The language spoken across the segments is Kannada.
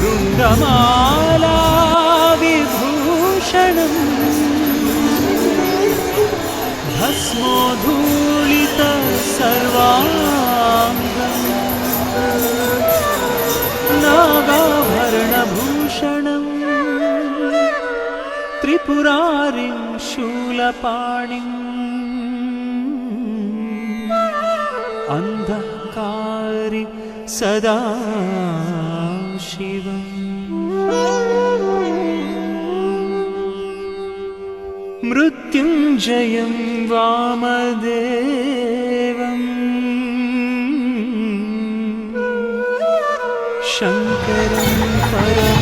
वृन्दमाला विभूषणम् भस्मोधूलित सर्वाङ्गम् नागाभरणभूषणम् त्रिपुरारिं शूलपाणिम् अन्धकारि सदा शिवम् मृत्युञ्जयं वामदेवम् शङ्करं परमेश्वरम्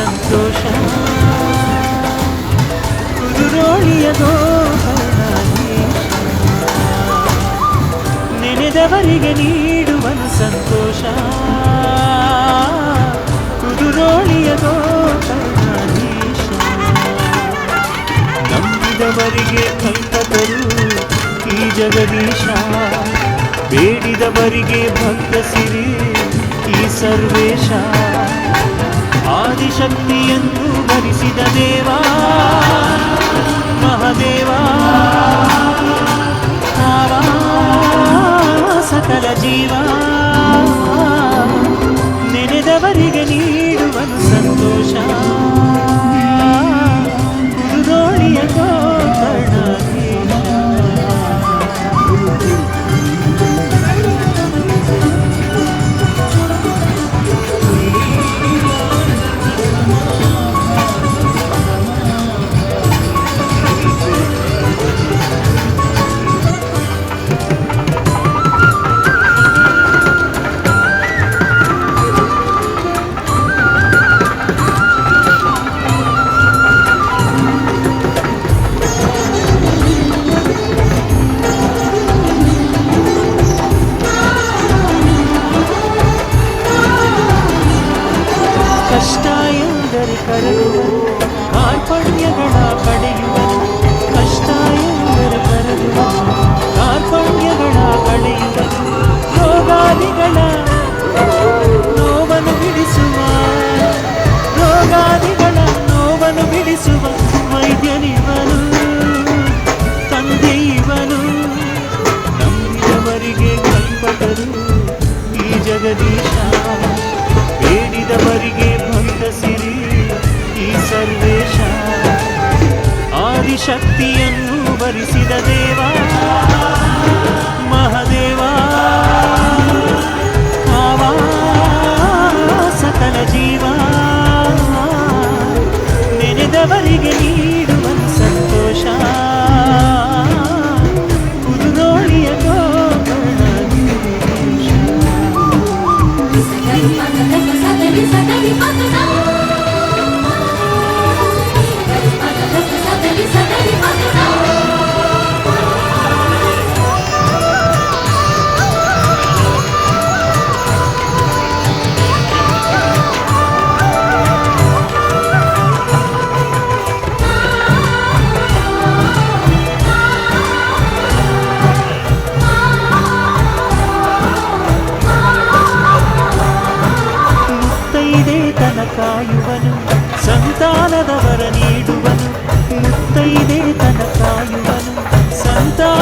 ಸಂತೋಷ. ಕುದುರೋಳಿಯ ಗೋಕರ್ಣಾಧೀಶ ನೆನೆದವರಿಗೆ ನೀಡುವನು ಸಂತೋಷ. ಕುದುರೋಳಿಯ ಗೋಕರ್ಣಾಧೀಶ ನಂಬಿದವರಿಗೆ ಕಲ್ಪತರು ಈ ಜಗದೀಶ. ಬೇಡಿದವರಿಗೆ ಭಕ್ತ ಸಿರಿ ಈ ಸರ್ವೇಶ. ಆದಿಶಕ್ತಿಯನ್ನು ಭರಿಸಿದ ದೇವ ಮಹದೇವ ಭಾವ ಸಕಲ ಜೀವ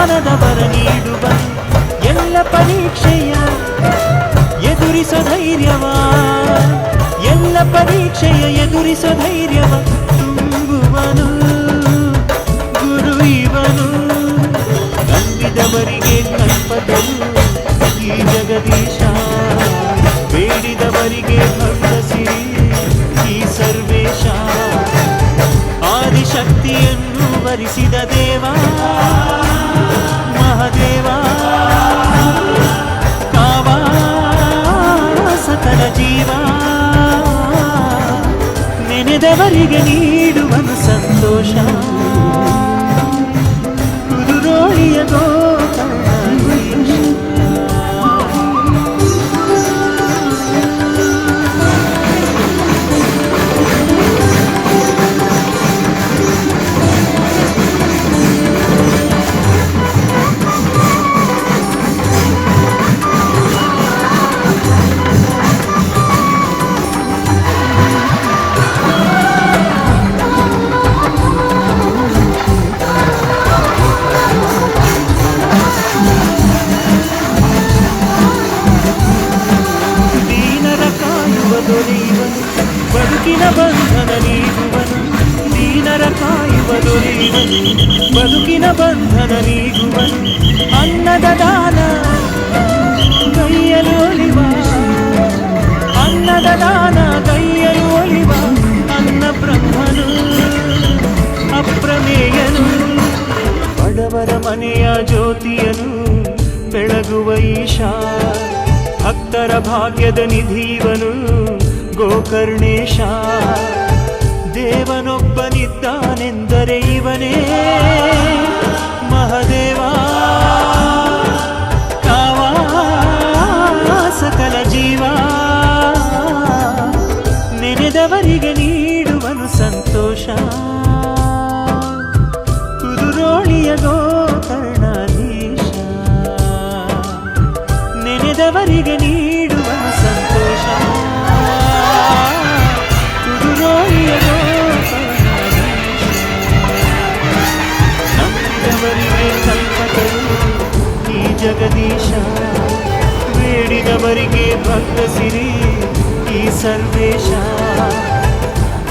ಅನ್ನದವರ ನೀಡುವ ಎಲ್ಲ ಪರೀಕ್ಷೆಯ ಎದುರಿಸ ಧೈರ್ಯವ. ಎಲ್ಲ ಪರೀಕ್ಷೆಯ ಎದುರಿಸ ಧೈರ್ಯವ. ತುಂಬುವನು, ಗುರು ಇವನು. ನಂಬಿದವರಿಗೆ ಕಲ್ಪದನು ಈ ಜಗದೀಶ. ಬೇಡಿದವರಿಗೆ ಭಕ್ತಸಿರಿ ಈ ಸರ್ವೇಶ. ಆದಿಶಕ್ತಿಯನ್ನು ವರಿಸಿದ ದೇವ. ನೆನೆದವರಿಗೆ ನೀಡುವನು ಸಂತೋಷ ಕಾಯುವ ದೊರೆಯುವನು ಬದುಕಿನ ಬಂಧನ ನೀಗುವನು ದೀನರ ಕಾಯುವ ದೊರೆಯುವನು ಬದುಕಿನ ಬಂಧನ ನೀಗುವನು ಅನ್ನದ ದಾನ ಕೈಯಲ್ಲಿ ಒಲಿವ ಅನ್ನದ ದಾನ ಕೈಯಲ್ಲಿ ಒಲಿವ ಅನ್ನ ಬ್ರಹ್ಮನು ಅಪ್ರಮೇಯನು ಬಡವರ ಮನೆಯ ಜ್ಯೋತಿಯನು ಬೆಳಗುವ ಈಶಾ ಭಕ್ತರ ಭಾಗ್ಯದ ನಿಧಿವನು ಗೋಕರ್ಣೇಶ ದೇವನೊಬ್ಬನಿದ್ದಾನೆಂದರೆ ಇವನೇ ಮಹದೇವ. ಕಾವ ಸಕಲ ಜೀವ ನೆನೆದವರಿಗೆ ನೀಡುವನು ಸಂತೋಷ. ಕುದುರೋಳಿಯ ಗೋಕರ್ಣಾಧೀಶ ನೆನೆದವರಿಗೆ ನೀಡುವನು ಜಗದೀಶ ಬೇಡಿದವರಿಗೆ ಭಕ್ತ ಸಿರಿ ಈ ಸರ್ವೇಶ.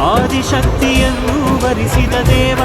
ಆದಿಶಕ್ತಿಯನ್ನು ವರಿಸಿದ ದೇವ.